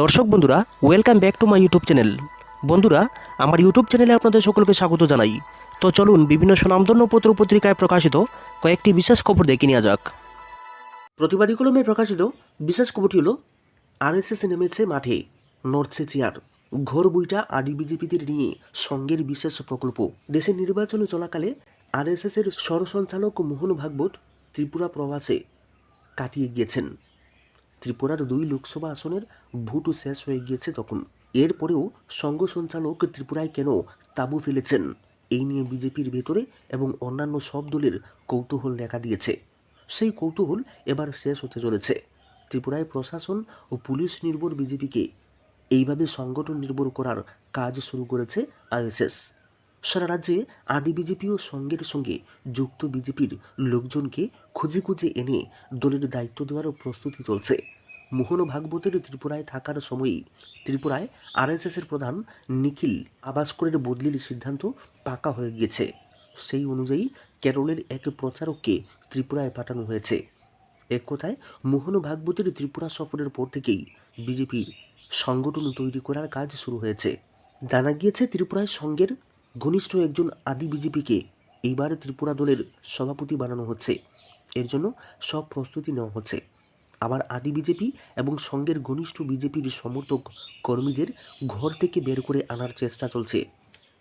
দর্শক বন্ধুরা welcome back to my YouTube channel বন্ধুরা, আমার ইউটিউব চ্যানেলে আপনাদের সকলকে স্বাগত জানাই। তো চলুন বিভিন্ন সুনামধন্য পত্র পত্রিকায় প্রকাশিত কয়েকটি বিশেষ খবর দেখে নেওয়া যাক। প্রতিবাদী কলমে প্রকাশিত বিশেষ খবরটি হল আরএসএস নেমেছে মাঠে নড়ছে চেয়ার ঘোর বইটা আদি বিজেপিদের নিয়ে সঙ্গের বিশেষ প্রকল্প। দেশের নির্বাচন চলাকালে আরএসএস এর সরসঞ্চালক মোহন ভাগবত ত্রিপুরা প্রবাসে কাটিয়ে গিয়েছেন। ত্রিপুরার দুই লোকসভা আসনের ভোটও শেষ হয়ে গিয়েছে তখন। এরপরেও সংঘ সঞ্চালক ত্রিপুরায় কেন তাঁবু ফেলেছেন, এই নিয়ে বিজেপির ভেতরে এবং অন্যান্য সব দলের কৌতূহল দেখা দিয়েছে। সেই কৌতূহল এবার শেষ হতে চলেছে। ত্রিপুরায় প্রশাসন ও পুলিশ নির্ভর বিজেপিকে এইভাবে সংগঠন নির্ভর করার কাজ শুরু করেছে আইএসএস। সারা রাজ্যে আদি বিজেপি ও সঙ্গের সঙ্গে যুক্ত বিজেপির লোকজনকে খুঁজে খুঁজে এনে দলের দায়িত্ব দেওয়ারও প্রস্তুতি চলছে। মোহন ভাগবতের ত্রিপুরায় থাকার সময়ই ত্রিপুরায় আরএসএসের প্রধান নিখিল আবাসকরের বদলির সিদ্ধান্ত পাকা হয়ে গিয়েছে। সেই অনুযায়ী কেরলের এক প্রচারককে ত্রিপুরায় পাঠানো হয়েছে। এক কথায়, মোহন ভাগবতের ত্রিপুরা সফরের পর থেকেই বিজেপির সংগঠন তৈরি করার কাজ শুরু হয়েছে। জানা গিয়েছে, ত্রিপুরায় সঙ্গের ঘনিষ্ঠ একজন আদি বিজেপিকে এইবার ত্রিপুরা দলের সভাপতি বানানো হচ্ছে। এর জন্য সব প্রস্তুতি নেওয়া হচ্ছে। আবার আদি বিজেপি এবং সঙ্গের ঘনিষ্ঠ বিজেপির সমর্থক কর্মীদের ঘর থেকে বের করে আনার চেষ্টা চলছে।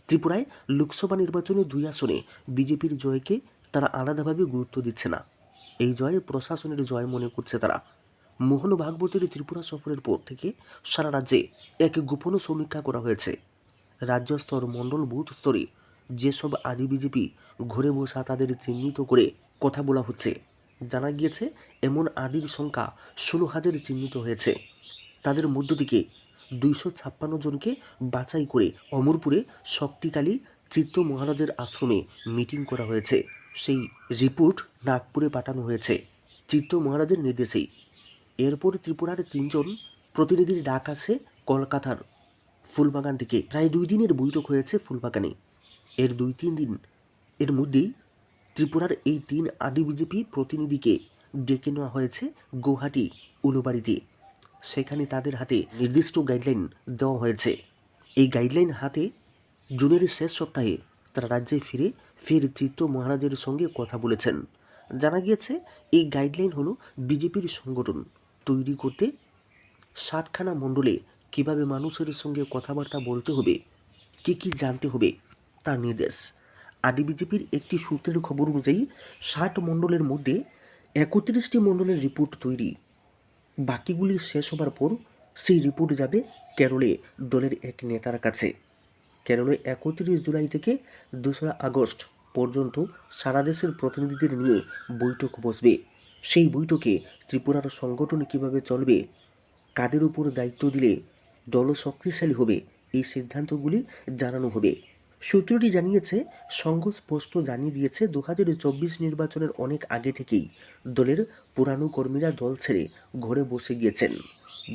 ত্রিপুরায় লোকসভা নির্বাচনে দুই আসনে বিজেপির জয়কে তারা আলাদাভাবে গুরুত্ব দিচ্ছে না। এই জয়ে প্রশাসনের জয় মনে করছে তারা। মোহন ভাগবতের ত্রিপুরা সফরের পর থেকে সারা রাজ্যে এক গোপন সমীক্ষা করা হয়েছে। রাজ্য স্তর মণ্ডল বুথ স্তরে যেসব আদি বিজেপি ঘরে বসা তাদের চিহ্নিত করে কথা বলা হচ্ছে। জানা গিয়েছে, এমন আদির সংখ্যা ষোলো হাজার চিহ্নিত হয়েছে। তাদের মধ্য থেকে দুইশো ছাপ্পান্ন জনকে বাছাই করে অমরপুরে শক্তিকালী চিত্ত মহারাজের আশ্রমে মিটিং করা হয়েছে। সেই রিপোর্ট নাগপুরে পাঠানো হয়েছে, চিত্ত মহারাজের নির্দেশেই এরপর ত্রিপুরার তিনজন প্রতিনিধির ডাক আসে কলকাতার ফুলবাগান থেকে। প্রায় দুই দিনের বৈঠক হয়েছে ফুলবাগানে। এর দুই তিন দিন এর মধ্যেই ত্রিপুরার এই তিন আদি বিজেপি প্রতিনিধিকে ডেকে নেওয়া হয়েছে গৌহাটি উলুবাড়িতে। সেখানে তাদের হাতে নির্দিষ্ট গাইডলাইন দেওয়া হয়েছে। এই গাইডলাইন হাতে জুনের শেষ সপ্তাহে তারা রাজ্যে ফিরে ফের চিত্ত মহারাজের সঙ্গে কথা বলেছেন। জানা গিয়েছে, এই গাইডলাইন হলো বিজেপির সংগঠন তৈরি করতে ষাটখানা মণ্ডলে কীভাবে মানুষের সঙ্গে কথাবার্তা বলতে হবে, কি কি জানতে হবে, তার নির্দেশ। আদি বিজেপির একটি সূত্রের খবর অনুযায়ী, ষাট মণ্ডলের মধ্যে একত্রিশটি মণ্ডলের রিপোর্ট তৈরি। বাকিগুলি শেষ হবার পর সেই রিপোর্ট যাবে কেরলে দলের এক নেতার কাছে। কেরলে একত্রিশ জুলাই থেকে দোসরা আগস্ট পর্যন্ত সারা দেশের প্রতিনিধিদের নিয়ে বৈঠক বসবে। সেই বৈঠকে ত্রিপুরার সংগঠন কীভাবে চলবে, কাদের উপর দায়িত্ব দিলে দল শক্তিশালী হবে, এই সিদ্ধান্তগুলি জানানো হবে। সূত্রটি জানিয়েছে, সংঘ স্পষ্ট জানিয়ে দিয়েছে দু হাজার চব্বিশ নির্বাচনের অনেক আগে থেকেই দলের পুরানো কর্মীরা দল ছেড়ে ঘরে বসে গিয়েছেন।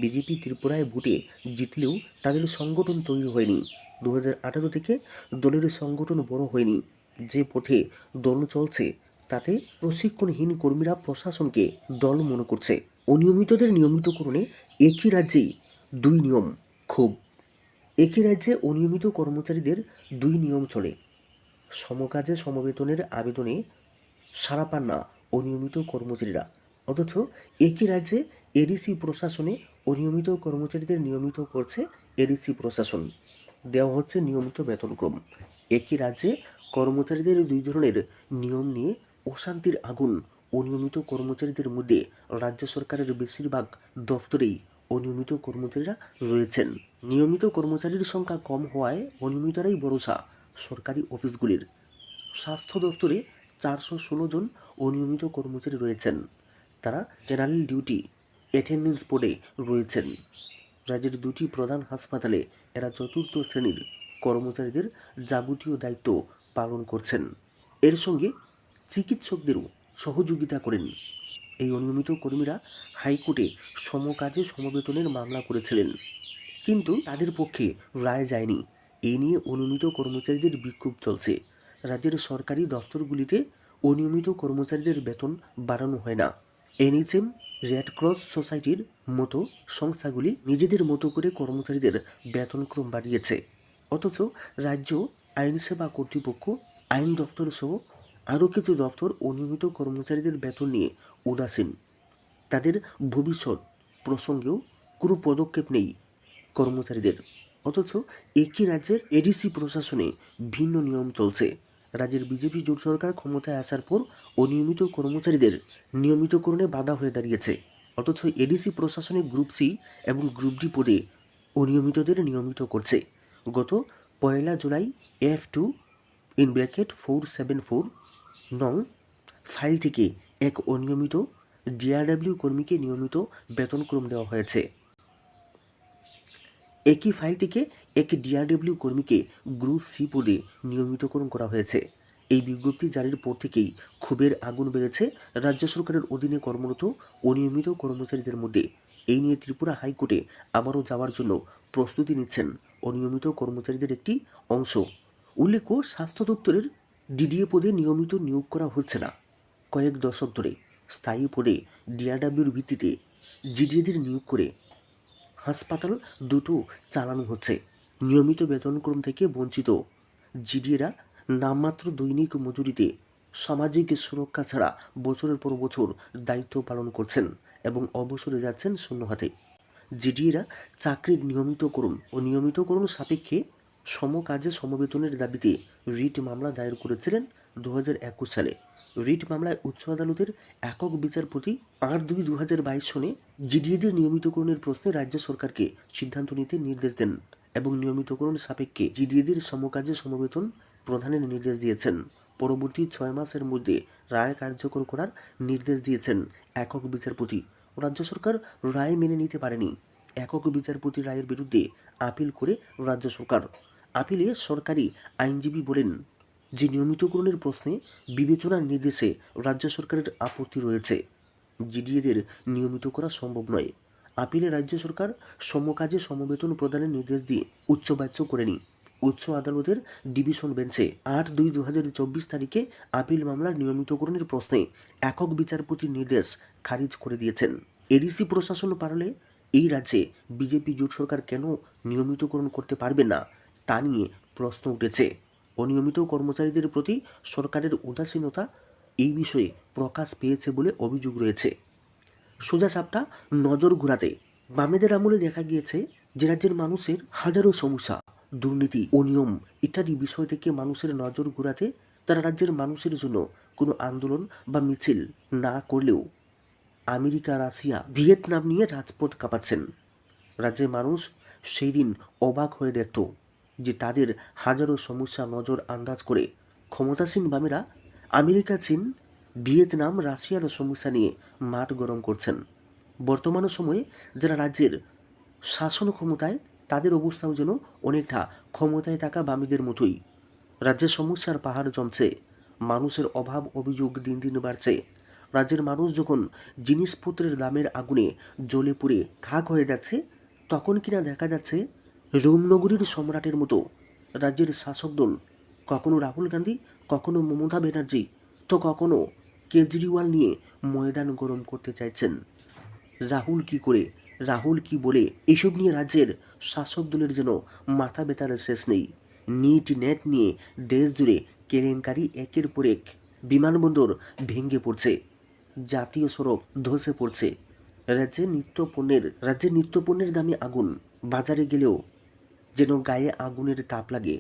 বিজেপি ত্রিপুরায় ভোটে জিতলেও তাদের সংগঠন তৈরি হয়নি। দু হাজার আঠারো থেকে দলের সংগঠন বড় হয়নি। যে পথে দল চলছে, তাতে প্রশিক্ষণহীন কর্মীরা প্রশাসনকে দল মনে করছে। অনিয়মিতদের নিয়মিতকরণে একই রাজ্যেই দুই নিয়ম খুব একই রাজ্যে অনিয়মিত কর্মচারীদের দুই নিয়ম চলে। সমকাজে সমবেতনের আবেদনে সাড়া পান না অনিয়মিত কর্মচারীরা। অথচ একই রাজ্যে এডিসি প্রশাসনে অনিয়মিত কর্মচারীদের নিয়মিত করছে এডিসি প্রশাসন। দেওয়া হচ্ছে নিয়মিত বেতনক্রম একই রাজ্যে কর্মচারীদের দুই ধরনের নিয়ম নিয়ে অশান্তির আগুন। অনিয়মিত কর্মচারীদের মধ্যে রাজ্য সরকারের বেশিরভাগ দফতরেই অনিয়মিত কর্মচারীরা রয়েছেন। নিয়মিত কর্মচারীর সংখ্যা কম হওয়ায় অনিয়মিতরাই ভরসা সরকারি অফিসগুলির। স্বাস্থ্য দফতরে চারশো ষোলো জন অনিয়মিত কর্মচারী রয়েছেন। তারা জেনারেল ডিউটি, অ্যাটেন্ডেন্স বোর্ডে রয়েছেন। রাজ্যের দুটি প্রধান হাসপাতালে এরা চতুর্থ শ্রেণির কর্মচারীদের যাবতীয় দায়িত্ব পালন করছেন। এর সঙ্গে চিকিৎসকদেরও সহযোগিতা করেন। এই অনিয়মিত কর্মীরা হাইকোর্টে সমকাজে সমবেতনের মামলা করেছিলেন। কিন্তু তাদের পক্ষে রায় যায়নি। এই নিয়ে অনিয়মিত কর্মচারীদের বিক্ষোভ চলছে। রাজ্যের সরকারি দফতরগুলিতে অনিয়মিত কর্মচারীদের বেতন বাড়ানো হয় না। এনএইচএম, রেড ক্রস সোসাইটির মতো সংস্থাগুলি নিজেদের মতো করে কর্মচারীদের বেতনক্রম বাড়িয়েছে। অথচ রাজ্য আইনসেবা কর্তৃপক্ষ, আইন দপ্তর সহ আরও কিছু দফতর অনিয়মিত কর্মচারীদের বেতন নিয়ে উদাসীন। তাদের ভবিষ্যৎ প্রসঙ্গেও কোনো পদক্ষেপ নেই কর্মচারীদের। অথচ একই রাজ্যের এডিসি প্রশাসনে ভিন্ন নিয়ম চলছে। রাজ্যের বিজেপি জোট সরকার ক্ষমতায় আসার পর অনিয়মিত কর্মচারীদের নিয়মিতকরণে বাধা হয়ে দাঁড়িয়েছে। অথচ এডিসি প্রশাসনে গ্রুপ সি এবং গ্রুপ ডি পদে অনিয়মিতদের নিয়মিত করছে। গত পয়লা July F two, in bracket, four seven four, নং, ফাইল থেকে এক অনিয়মিত ডিআরডাব্লিউ কর্মীকে নিয়মিত বেতনক্রম দেওয়া হয়েছে। একই ফাইল থেকে এক ডিআরডব্লিউ কর্মীকে গ্রুপ সি পদে নিয়মিতকরণ করা হয়েছে। এই বিজ্ঞপ্তি জারির পর থেকেই ক্ষোভের আগুন বেড়েছে রাজ্য সরকারের অধীনে কর্মরত অনিয়মিত কর্মচারীদের মধ্যে। এই নিয়ে ত্রিপুরা হাইকোর্টে আবারও যাওয়ার জন্য প্রস্তুতি নিচ্ছেন অনিয়মিত কর্মচারীদের একটি অংশ। উল্লেখ্য, স্বাস্থ্য দপ্তরের ডিডিএ পদে নিয়মিত নিয়োগ করা হচ্ছে না। কয়েক দশক ধরে স্থায়ী পদে ডিআরডাব্লিউর ভিত্তিতে জিডিএদের নিয়োগ করে হাসপাতাল দুটো চালানো হচ্ছে। নিয়মিত বেতনক্রম থেকে বঞ্চিত জিডিএরা নামমাত্র দৈনিক মজুরিতে সামাজিক সুরক্ষা ছাড়া বছরের পর বছর দায়িত্ব পালন করছেন এবং অবসরে যাচ্ছেন শূন্য হাতে। জিডিএরা চাকরির নিয়মিতকরণ ও নিয়মিতকরণ সাপেক্ষে সমকাজে সমবেতনের দাবিতে রিট মামলা দায়ের করেছিলেন দু হাজার একুশ সালে। রিট মামলায় উচ্চ আদালতের একক বিচারপতি আট দুই দু হাজার বাইশ সনে জিডিএদের নিয়মিতকরণের প্রশ্নে রাজ্য সরকারকে সিদ্ধান্ত নিতে নির্দেশ দেন এবং নিয়মিতকরণ সাপেক্ষে জিডিএদের সমকাজে সমবেতন প্রদানের নির্দেশ দিয়েছেন। পরবর্তী ছয় মাসের মধ্যে রায় কার্যকর করার নির্দেশ দিয়েছেন একক বিচারপতি। রাজ্য সরকার রায় মেনে নিতে পারেনি। একক বিচারপতি রায়ের বিরুদ্ধে আপিল করে রাজ্য সরকার। আপিলে সরকারি আইনজীবী বলেন যে নিয়মিতকরণের প্রশ্নে বিবেচনার নির্দেশে রাজ্য সরকারের আপত্তি রয়েছে। জিডিএদের নিয়মিত করা সম্ভব নয়। আপিলে রাজ্য সরকার সমকাজে সমবেতন প্রদানের নির্দেশ দিয়ে উচ্চবাচ্য করেনি। উচ্চ আদালতের ডিভিশন বেঞ্চে আট দুই দু চব্বিশ তারিখে আপিল মামলার নিয়মিতকরণের প্রশ্নে একক বিচারপতির নির্দেশ খারিজ করে দিয়েছেন। এডিসি প্রশাসন পারলে এই রাজ্যে বিজেপি জোট সরকার কেন নিয়মিতকরণ করতে পারবে না, তা নিয়ে প্রশ্ন উঠেছে। অনিয়মিত কর্মচারীদের প্রতি সরকারের উদাসীনতা এই বিষয়ে প্রকাশ পেয়েছে বলে অভিযোগ রয়েছে। সোজা সাপটা নজর ঘোরাতে বামেদের আমলে দেখা গিয়েছে যে রাজ্যের মানুষের হাজারো সমস্যা, দুর্নীতি অনিয়ম ইত্যাদি বিষয় থেকে মানুষের নজর ঘোরাতে তারা রাজ্যের মানুষের জন্য কোনো আন্দোলন বা মিছিল না করলেও আমেরিকা, রাশিয়া, ভিয়েতনাম নিয়ে রাজপথ কাঁপাচ্ছেন। রাজ্যের মানুষ সেই দিন অবাক হয়ে দেখত যে তাদের হাজারো সমস্যা নজর আন্দাজ করে ক্ষমতাসীন বামেরা আমেরিকা, চীন, ভিয়েতনাম, রাশিয়ার সমস্যা নিয়ে মাঠ গরম করছেন। বর্তমান সময়ে যারা রাজ্যের শাসন ক্ষমতায়, তাদের অবস্থাও যেন অনেকটা ক্ষমতায় থাকা বামীদের মতোই। রাজ্যের সমস্যার পাহাড় জমছে, মানুষের অভাব, অভিযোগ দিন দিন বাড়ছে। রাজ্যের মানুষ যখন জিনিসপত্রের দামের আগুনে জ্বলে পুড়ে খাক হয়ে যাচ্ছে, তখন কিনা দেখা যাচ্ছে রোমনগরীর সম্রাটের মতো রাজ্যের শাসক দল, কখনো রাহুল গান্ধী, কখনো মমতা ব্যানার্জি, তো কখনো কেজরিওয়াল নিয়ে ময়দান গরম করতে চাইছেন। রাহুল কি করে, রাহুল কি বলে, এসব নিয়ে রাজ্যের শাসক দলের যেন মাথা ব্যথার শেষ নেই। নিট নেট নিয়ে দেশ জুড়ে কেলেঙ্কারি একের পর এক বিমানবন্দর ভেঙে পড়ছে, জাতীয় সড়ক ধসে পড়ছে। রাজ্যে নিত্য পণ্যের, রাজ্যে নিত্য পণ্যের দামে আগুন, বাজারে গেলেও যেন গায়ে আগুনের তাপ লাগে।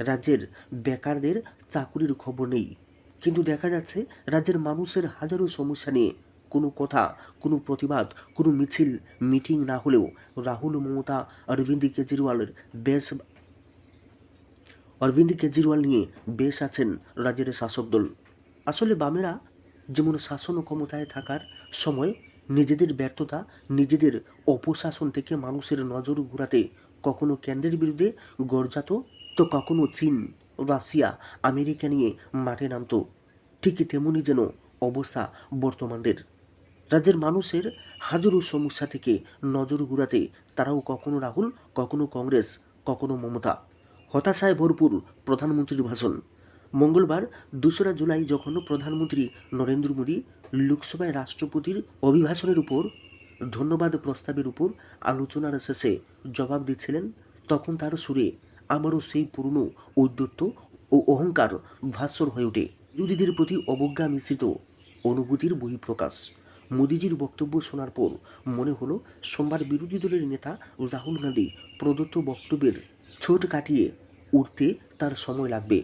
রাজ্যের বেকারদের চাকুরির খবর নেই। কিন্তু দেখা যাচ্ছে, রাজ্যের মানুষের হাজারো সমস্যা নিয়ে কোনো কথা, কোনো প্রতিবাদ, কোনো মিছিল, মিটিং না হলেও রাহুল, মমতা, অরবিন্দ কেজরিওয়ালের বেশ অরবিন্দ কেজরিওয়াল নিয়ে বেশ আছেন রাজ্যের শাসক দল। আসলে বামেরা যেমন শাসন ক্ষমতায় থাকার সময় নিজেদের ব্যর্থতা, নিজেদের অপশাসন থেকে মানুষের নজর ঘুরাতে কখনো কেন্দ্রের বিরুদ্ধে গর্জাত, তো কখনো চীন, রাশিয়া, আমেরিকা নিয়ে মাঠে নামতো। ঠিক তেমনই যেন অবস্থা বর্তমানদের। রাজ্যের মানুষের হাজারো সমস্যা থেকে নজর ঘুরাতে তারাও কখনো রাহুল, কখনো কংগ্রেস, কখনো মমতা। হতাশায় ভরপুর প্রধানমন্ত্রীর ভাষণ। মঙ্গলবার দোসরা জুলাই যখন প্রধানমন্ত্রী নরেন্দ্র মোদী লোকসভায় রাষ্ট্রপতির অভিভাষণের উপর ধন্যবাদ প্রস্তাবের উপর আলোচনার শেষে জবাব দিচ্ছিলেন তখন তার সুরে আমারও সেই পুরনো ঔদ্ধত্য ও অহংকার ভাস্বর হয়ে ওঠে। বিরোধীদের প্রতি অবজ্ঞা মিশ্রিত অনুভূতির বহিঃপ্রকাশ। মোদিজির বক্তব্য শোনার পর মনে হলো সোমবার বিরোধী দলের নেতা রাহুল গান্ধী প্রদত্ত বক্তব্যের ছোট কাটিয়ে উঠতে তার সময় লাগবে।